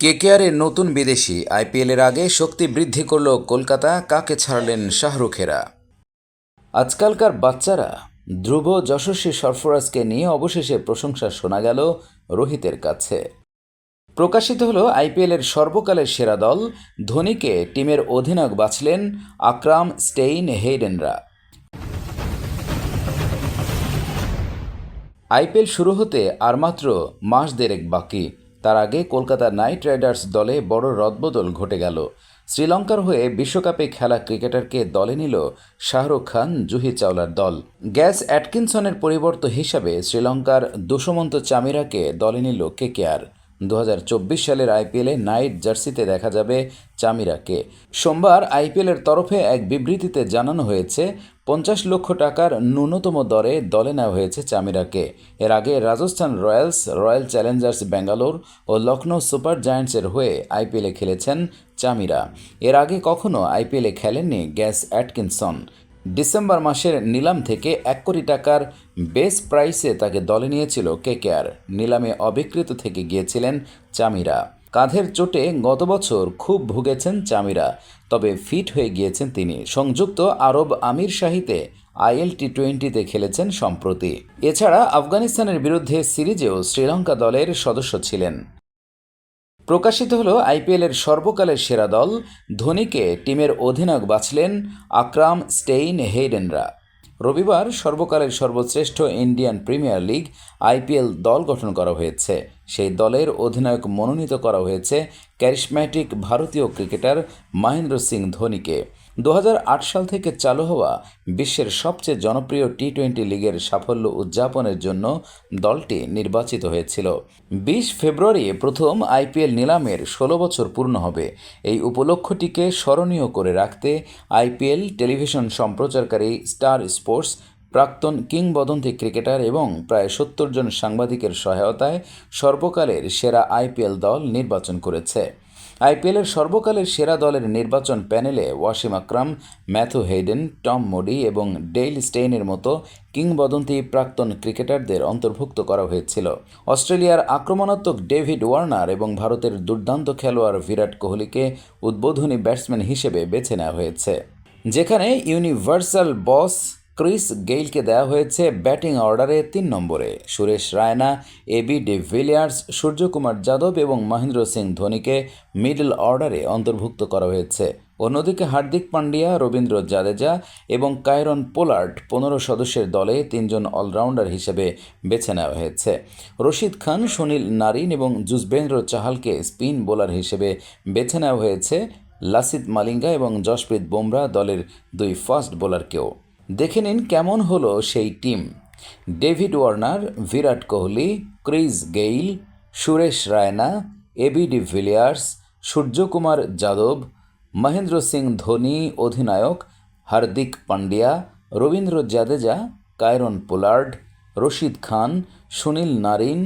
কেকেআরের নতুন বিদেশি আইপিএলের আগে শক্তি বৃদ্ধি করল কলকাতা, কাকে ছাড়লেন শাহরুখেরা? আজকালকার বাচ্চারা ধ্রুব যশস্বী সরফরাজকে নিয়ে অবশেষে প্রশংসা শোনা গেল রোহিতের কাছে। প্রকাশিত হলো আইপিএলের সর্বকালের সেরা দল, ধোনিকে টিমের অধিনায়ক বাছলেন আকরাম স্টেইন হেইডেনরা। আইপিএল শুরু হতে আর মাত্র মাস দেড়েক বাকি। তার আগে কলকাতা নাইট রাইডার্স দলে বড় রদবদল ঘটে গেল। শ্রীলঙ্কার হয়ে বিশ্বকাপে খেলা ক্রিকেটারকে দলে নিল শাহরুখ খান, জুহি চাওলার দল। গ্যাস অ্যাটকিনসনের পরিবর্ত হিসাবে শ্রীলঙ্কার দুষমন্ত চামিরাকে দলে নিল কেকেআর। দু হাজার চব্বিশ সালের আইপিএলে নাইট জার্সিতে দেখা যাবে চামিরাকে। সোমবার আইপিএলের তরফে এক বিবৃতিতে জানানো হয়েছে পঞ্চাশ লক্ষ টাকার ন্যূনতম দরে দলে নেওয়া হয়েছে চামিরাকে। এর আগে Rajasthan Royals, Royal Challengers Bangalore ও লখনৌ সুপার জায়ান্টসের হয়ে আইপিএলে খেলেছেন চামিরা। এর আগে কখনো আইপিএলে খেলেননি গ্যাস অ্যাটকিনসন। ডিসেম্বর মাসের নিলাম থেকে এক কোটি টাকার বেস প্রাইসে তাকে দলে নিয়েছিল কেকেআর নিলামে অবিকৃত থেকে গিয়েছিলেন চামিরা। কাঁধের চোটে গত বছর খুব ভুগেছেন চামিরা, তবে ফিট হয়ে গিয়েছেন তিনি। সংযুক্ত আরব আমির শাহিতে আইএল টি টোয়েন্টিতে খেলেছেন সম্প্রতি। এছাড়া আফগানিস্তানের বিরুদ্ধে সিরিজেও শ্রীলঙ্কা দলের সদস্য ছিলেন। প্রকাশিত হলো আইপিএলের সর্বকালের সেরা দল, ধোনিকে টিমের অধিনায়ক বাছলেন আকরাম স্টেইন হেইডেনরা রবিবার সর্বকালের সর্বশ্রেষ্ঠ ইন্ডিয়ান প্রিমিয়ার লিগ আইপিএল দল গঠন করা হয়েছে। সেই দলের অধিনায়ক মনোনীত করা হয়েছে ক্যারিশম্যাটিক ভারতীয় ক্রিকেটার মহেন্দ্র সিং ধোনিকে। দু হাজার আট সাল থেকে চালু হওয়া বিশ্বের সবচেয়ে জনপ্রিয় টি টোয়েন্টি লিগের সাফল্য উদযাপনের জন্য দলটি নির্বাচিত হয়েছিল। বিশ ফেব্রুয়ারি প্রথম আইপিএল নিলামের ষোলো বছর পূর্ণ হবে। এই উপলক্ষটিকে স্মরণীয় করে রাখতে আইপিএল টেলিভিশন সম্প্রচারকারী স্টার স্পোর্টস, প্রাক্তন কিংবদন্তি ক্রিকেটার এবং প্রায় সত্তর জন সাংবাদিকের সহায়তায় সর্বকালের সেরা আইপিএল দল নির্বাচন করেছে। আইপিএলের সর্বকালের সেরা দলের নির্বাচন প্যানেলে Wasim Akram, Matthew Hayden, Tom Moody এবং ডেইল স্টেইনের মতো কিংবদন্তি প্রাক্তন ক্রিকেটারদের অন্তর্ভুক্ত করা হয়েছিল। অস্ট্রেলিয়ার আক্রমণাত্মক ডেভিড ওয়ার্নার এবং ভারতের দুর্দান্ত খেলোয়াড় বিরাট কোহলিকে উদ্বোধনী ব্যাটসম্যান হিসেবে বেছে নেওয়া হয়েছে। যেখানে ইউনিভার্সাল বস ক্রিস গেইলকে দেওয়া হয়েছে ব্যাটিং অর্ডারে তিন নম্বরে। Suresh Raina AB de Villiers, Suryakumar Yadav এবং মহেন্দ্র সিং ধোনিকে মিডল অর্ডারে অন্তর্ভুক্ত করা হয়েছে। অন্যদিকে হার্দিক পান্ডিয়া, রবীন্দ্র জাদেজা এবং কায়রন পোলার্ড পনেরো সদস্যের দলে তিনজন অলরাউন্ডার হিসেবে বেছে নেওয়া হয়েছে। রশিদ খান, সুনীল নারিন এবং যুজবেন্দ্র চাহালকে স্পিন বোলার হিসেবে বেছে নেওয়া হয়েছে। লাসিত মালিঙ্গা এবং জশপ্রীত বুমরা দলের দুই ফাস্ট বোলারকেও। দেখে নিন কেমন হলো সেই team. David Warner, Virat Kohli, Chris Gayle, Suresh Raina AB de Villiers, Suryakumar Yadav, Mahendra Singh Dhoni, অধিনায়ক Hardik Pandya, Ravindra Jadeja, Kieron Pollard, Rashid Khan, Sunil Narine,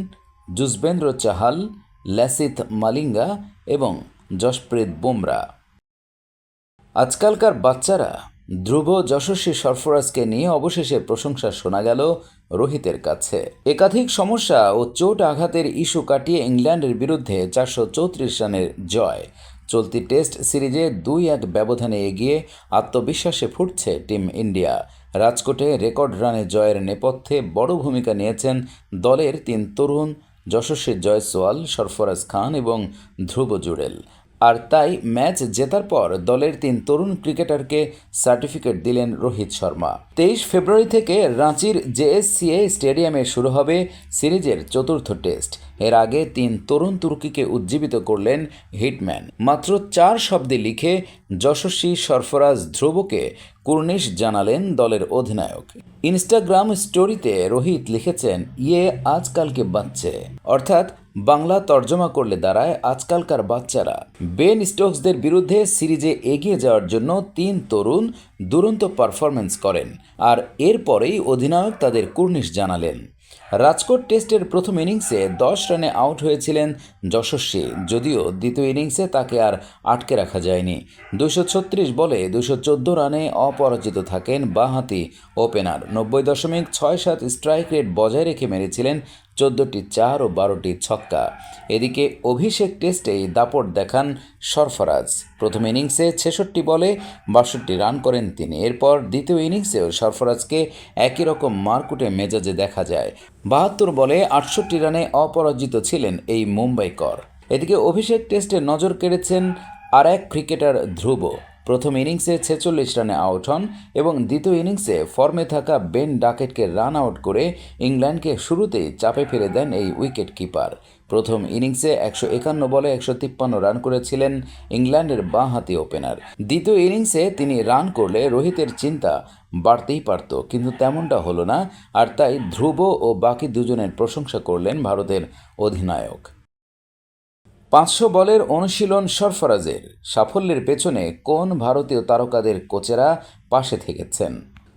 Yuzvendra Chahal, Lasith Malinga এবং জশপ্রীত বুমরা। আজকালকার বাচ্চারা ধ্রুব যশস্বী সরফরাজকে নিয়ে অবশেষে প্রশংসা শোনা গেল রোহিতের কাছে। একাধিক সমস্যা ও চোট আঘাতের ইস্যু কাটিয়ে ইংল্যান্ডের বিরুদ্ধে চারশো চৌত্রিশ রানের জয়। চলতি টেস্ট সিরিজে দুই এক ব্যবধানে এগিয়ে আত্মবিশ্বাসে ফুটছে টিম ইন্ডিয়া। রাজকোটে রেকর্ড রানে জয়ের নেপথ্যে বড় ভূমিকা নিয়েছেন দলের তিন তরুণ, যশস্বী জয়সওয়াল, সরফরাজ খান এবং ধ্রুব জুড়েল। আর তাই ম্যাচ জেতার পর দলের তিন তরুণ ক্রিকেটারকে সার্টিফিকেট দিলেন রোহিত শর্মা। তেইশ ফেব্রুয়ারি থেকে রাঁচির জেএসসিএ স্টেডিয়ামে শুরু হবে সিরিজের চতুর্থ টেস্ট। এর আগে তিন তরুণ তুর্কিকে উজ্জীবিত করলেন হিটম্যান। মাত্র চার শব্দে লিখে যশস্বী সরফরাজ ধ্রুবকে কুর্নিশ জানালেন দলের অধিনায়ক। ইনস্টাগ্রাম স্টোরিতে রোহিত লিখেছেন ইয়ে আজকালকে বাচ্চে অর্থাৎ বাংলা তর্জমা করলে দাঁড়ায় আজকালকার বাচ্চারা। বেন স্টোকসদের বিরুদ্ধে সিরিজে এগিয়ে যাওয়ার জন্য তিন তরুণ দুরন্ত পারফরমেন্স করেন আর এরপরেই অধিনায়ক তাদের কুর্নিশ জানালেন। রাজকোট টেস্টের প্রথম ইনিংসে দশ রানে আউট হয়েছিলেন যশস্বী, যদিও দ্বিতীয় ইনিংসে তাকে আর আটকে রাখা যায়নি। দুশো ছত্রিশ বলে দুশো চোদ্দ রানে অপরাজিত থাকেন বাঁহাতি ওপেনার। নব্বই দশমিক ছয় সাত স্ট্রাইক রেট বজায় রেখে মেরেছিলেন চোদ্দোটি চার ও বারোটি ছক্কা। এদিকে অভিষেক টেস্টেই দাপট দেখান সরফরাজ। প্রথম ইনিংসে ছেষট্টি বলে বাষট্টি রান করেন তিনি। এরপর দ্বিতীয় ইনিংসেও সরফরাজকে একই রকম মারকুটে মেজাজে দেখা যায়। বাহাত্তর বলে আটষট্টি রানে অপরাজিত ছিলেন এই মুম্বাইকর। এদিকে অভিষেক টেস্টে নজর কেড়েছেন আর এক ক্রিকেটার ধ্রুব। প্রথম ইনিংসে ছেচল্লিশ রানে আউট হন এবং দ্বিতীয় ইনিংসে ফর্মে থাকা বেন ডাকেটকে রান আউট করে ইংল্যান্ডকে শুরুতেই চাপে ফেলে দেন এই উইকেট কিপার। প্রথম ইনিংসে একশো একান্ন বলে একশো তিপ্পান্ন রান করেছিলেন ইংল্যান্ডের বাঁহাতি ওপেনার। দ্বিতীয় ইনিংসে তিনি রান করলে রোহিতের চিন্তা বাড়তেই পারত, কিন্তু তেমনটা হলো না, আর তাই ধ্রুব ও বাকি দুজনের প্রশংসা করলেন ভারতের অধিনায়ক। পাঁচশো বলের অনুশীলন সরফরাজের সাফল্যের পেছনে কোন ভারতীয় তারকাদের কোচেরা পাশে থেকেছেন?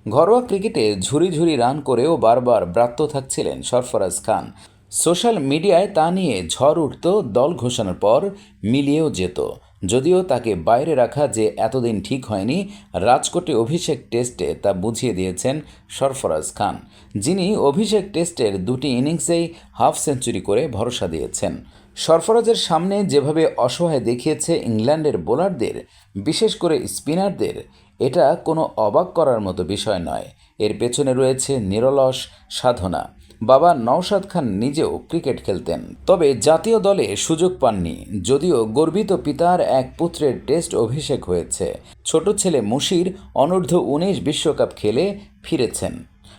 ঘরোয়া ক্রিকেটে ঝুরি ঝুরি রান করেও বারবার ব্রাত্য থাকছিলেন সরফরাজ খান। সোশ্যাল মিডিয়ায় তা নিয়ে ঝড় উঠত, দল ঘোষণার পর মিলিয়েও যেত। যদিও তাকে বাইরে রাখা যে এতদিন ঠিক হয়নি, রাজকোটে অভিষেক টেস্টে তা বুঝিয়ে দিয়েছেন সরফরাজ খান। যিনি অভিষেক টেস্টের দুটি ইনিংসেই হাফ সেঞ্চুরি করে ভরসা দিয়েছেন। সরফরাজের সামনে যেভাবে অসহায় দেখিয়েছে ইংল্যান্ডের বোলারদের, বিশেষ করে স্পিনারদের, এটা কোনো অবাক করার মতো বিষয় নয়। এর পেছনে রয়েছে নিরলস সাধনা। বাবা নওশাদ খান নিজেও ক্রিকেট খেলতেন। তবে জাতীয় দলে সুযোগ পাননি, যদিও গর্বিত পিতার এক পুত্রের টেস্ট অভিষেক হয়েছে। ছোট ছেলে মুশির অনূর্ধ্ব উনিশ বিশ্বকাপ খেলে ফিরেছেন।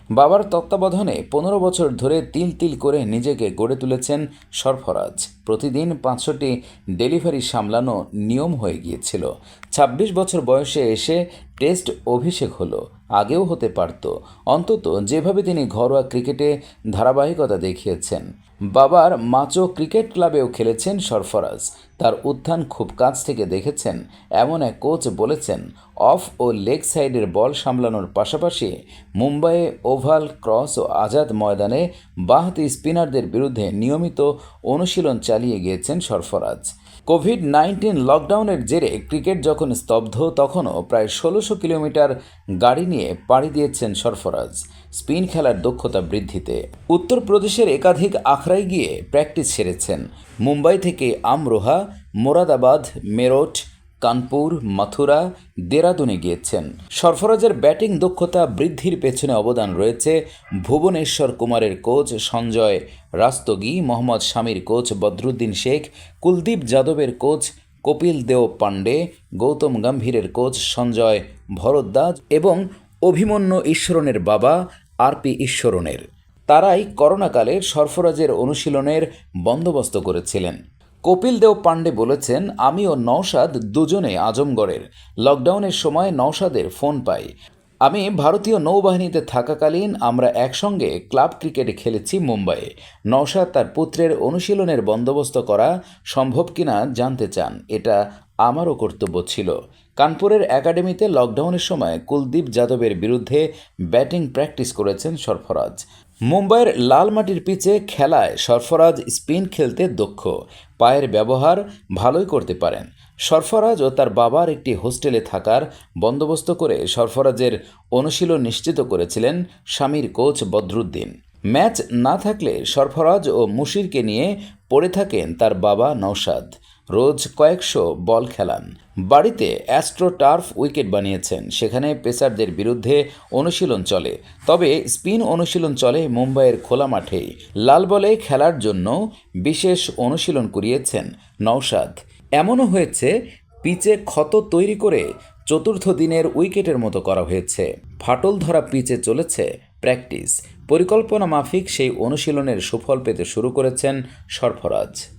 বাবার তত্ত্বাবধানে পনেরো বছর ধরে তিল তিল করে নিজেকে গড়ে তুলেছেন সরফরাজ। প্রতিদিন পাঁচশোটি ডেলিভারি সামলানো নিয়ম হয়ে গিয়েছিল। ২৬ বছর বয়সে এসে টেস্ট অভিষেক হলো, আগেও হতে পারত। অন্তত যেভাবে তিনি ঘরোয়া ক্রিকেটে ধারাবাহিকতা দেখিয়েছেন। বাবার মাচো ক্রিকেট ক্লাবেও খেলেছেন সরফরাজ। তার উত্থান খুব কাছ থেকে দেখেছেন, এমন এক কোচ বলেছেন, অফ ও লেগ সাইডের বল সামলানোর পাশাপাশি মুম্বাইয়ে ওভাল ক্রস ও আজাদ ময়দানে বাঁহাতি স্পিনারদের বিরুদ্ধে নিয়মিত অনুশীলন চালিয়ে গিয়েছেন সরফরাজ। কোভিড নাইন্টিন লকডাউনের জেরে ক্রিকেট যখন স্তব্ধ, তখনও প্রায় ষোলোশো কিলোমিটার গাড়ি নিয়ে পাড়ি দিয়েছেন সরফরাজ। স্পিন খেলার দক্ষতা বৃদ্ধিতে উত্তরপ্রদেশের একাধিক আখড়ায় গিয়ে প্র্যাকটিস সেরেছেন। মুম্বাই থেকে আমরোহা, মোরাদাবাদ, মেরঠ কানপুর, মথুরা, দেরাদুনে গিয়েছেন। সরফরাজের ব্যাটিং দক্ষতা বৃদ্ধির পেছনে অবদান রয়েছে ভুবনেশ্বর কুমারের কোচ সঞ্জয় রাস্তগি, মোহাম্মদ শামির কোচ বদরুদ্দিন শেখ, কুলদীপ যাদবের কোচ কপিল দেও পাণ্ডে, গৌতম গম্ভীরের কোচ সঞ্জয় ভরদ্বাজ এবং অভিমন্যু ঈশ্বরনের বাবা আরপি ঈশ্বরনের তারাই করোনাকালে সরফরাজের অনুশীলনের বন্দোবস্ত করেছিলেন। কপিল দেও পাণ্ডে বলেছেন, আমি ও নওশাদ দুজনে আজমগড়ের। লকডাউনের সময় নওশাদের ফোন পাই। আমি ভারতীয় নৌবাহিনীতে থাকাকালীন আমরা একসঙ্গে ক্লাব ক্রিকেটে খেলেছি মুম্বাইয়ে। নওশাদ তার পুত্রের অনুশীলনের বন্দোবস্ত করা সম্ভব কিনা জানতে চান। এটা আমারও কর্তব্য ছিল। কানপুরের একাডেমিতে লকডাউনের সময় কুলদীপ যাদবের বিরুদ্ধে ব্যাটিং প্র্যাকটিস করেছেন সরফরাজ। মুম্বাইয়ের লাল মাটির পিচে খেলায় সরফরাজ স্পিন খেলতে দক্ষ। পায়ের ব্যবহার ভালোই করতে পারেন। সরফরাজ ও তার বাবার একটি হোস্টেলে থাকার বন্দোবস্ত করে সরফরাজের অনুশীলন নিশ্চিত করেছিলেন স্বামীর কোচ বদরুদ্দিন। ম্যাচ না থাকলে সরফরাজ ও মুশিরকে নিয়ে পড়ে থাকেন তার বাবা নৌসাদ রোজ কয়েকশো বল খেলান। বাড়িতে অ্যাস্ট্রো টার্ফ উইকেট বানিয়েছেন। সেখানে পেসারদের বিরুদ্ধে অনুশীলন চলে। তবে স্পিন অনুশীলন চলে মুম্বাইয়ের খোলা মাঠেই। লাল বলে খেলার জন্য বিশেষ অনুশীলন করিয়েছেন নৌসাদ এমনও হয়েছে, পিচে ক্ষত তৈরি করে চতুর্থ দিনের উইকেটের মতো করা হয়েছে। ফাটল ধরা পিচে চলেছে প্র্যাকটিস। পরিকল্পনা মাফিক সেই অনুশীলনের সুফল পেতে শুরু করেছেন সরফরাজ।